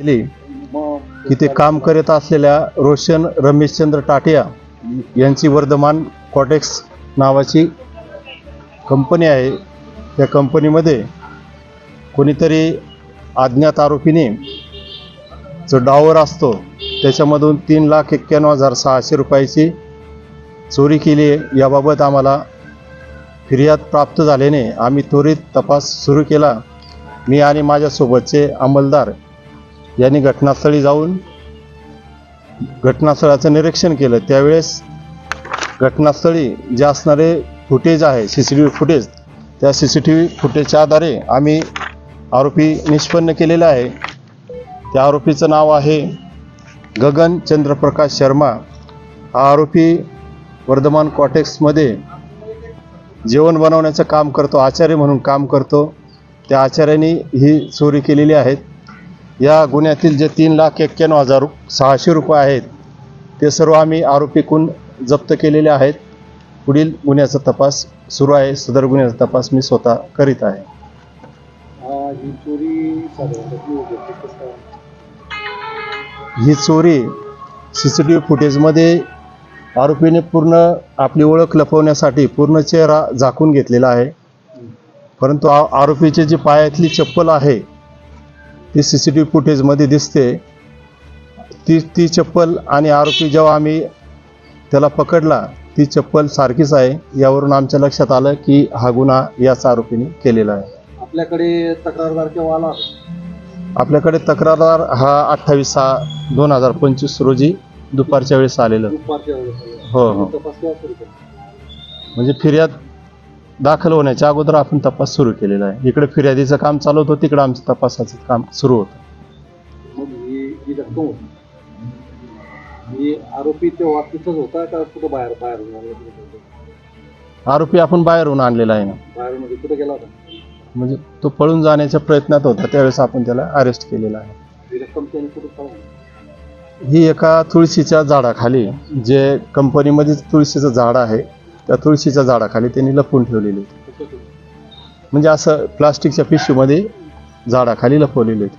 केले. की ते काम करत असलेल्या रोशन रमेशचंद्र टाटिया यांची वर्धमान कॉटेक्स नावाची कंपनी आहे. त्या कंपनीमध्ये कोणीतरी अज्ञात आरोपीने जो डावर असतो त्याच्यामधून तीन लाख एक्क्याण्णव हजार सहाशे रुपयाची चोरी केली आहे. याबाबत आम्हाला फिर्याद प्राप्त झाल्याने आम्ही त्वरित तपास सुरू केला. मी आणि माझ्यासोबतचे अंमलदार यांनी घटनास्थळी जाऊन घटनास्थळाचं निरीक्षण केलं. त्यावेळेस घटनास्थळी जे असणारे फुटेज आहे C C T V footage त्या सी सी टी व्ही फुटेजच्या आधारे आम्ही आरोपी निष्पन्न केलेला आहे. त्या आरोपीचं नाव आहे गगन चंद्रप्रकाश शर्मा. हा आरोपी वर्धमान कॉटेक्समध्ये जेवण बनवण्याचं काम करतो आचार्य म्हणून काम करतो. त्या आचार्याने ही चोरी केलेली आहेत. या गुन्ह्यातील जे तीन लाख एक्क्याण्णव हजार सहाशे रुपये आहेत ते सर्व आम्ही आरोपीकून जप्त केलेले आहेत. पुढील गुन्ह्याचा तपास सुरू आहे. सदर गुन्ह्याचा तपास मी स्वतः करीत आहे. ही चोरी सी सी टी व्ही फुटेजमध्ये आरोपीने पूर्ण आपली ओळख लपवण्यासाठी पूर्ण चेहरा झाकून घेतलेला आहे. परंतु आ आरोपीची जी पायातली चप्पल आहे ती सी सी टी व्ही फुटेजमध्ये दिसते. ती ती चप्पल आणि आरोपी जेव्हा आम्ही त्याला पकडला ती चप्पल सारखीच आहे. यावरून आमच्या लक्षात आलं की हा गुन्हा याच आरोपीने केलेला आहे. आपल्याकडे तक्रारदार केव्हा आला? आपल्याकडे तक्रारदार हा अठ्ठावीस सहा दोन हजार पंचवीस रोजी दुपारच्या वेळेस आलेलं. दुपारच्या वेळेस हो हो. तपास केव्हा सुरू केला? म्हणजे फिर्याद दाखल होण्याच्या अगोदर आपण तपास सुरू केलेला आहे. इकडे फिर्यादीचं काम चालू होतं तिकडे आमचं तपासाचं काम सुरू होतं. मग ही ही आरोपी तेव्हा तिथंच होता का कुठं बाहेर बाहेर बाहेर आरोपी आपण बाहेरून आणलेला आहे ना. कुठं गेला होता? म्हणजे तो पळून जाण्याच्या प्रयत्नात होता त्यावेळेस आपण त्याला अरेस्ट केलेला आहे. ही रक्कम त्याने कुठं पळवली? ही एका तुळशीच्या झाडाखाली जे कंपनीमध्ये तुळशीचं झाड आहे त्या तुळशीच्या झाडाखाली त्यांनी लपवून ठेवलेली होती. म्हणजे असं प्लास्टिकच्या पिशवीमध्ये झाडाखाली लपवलेली होती.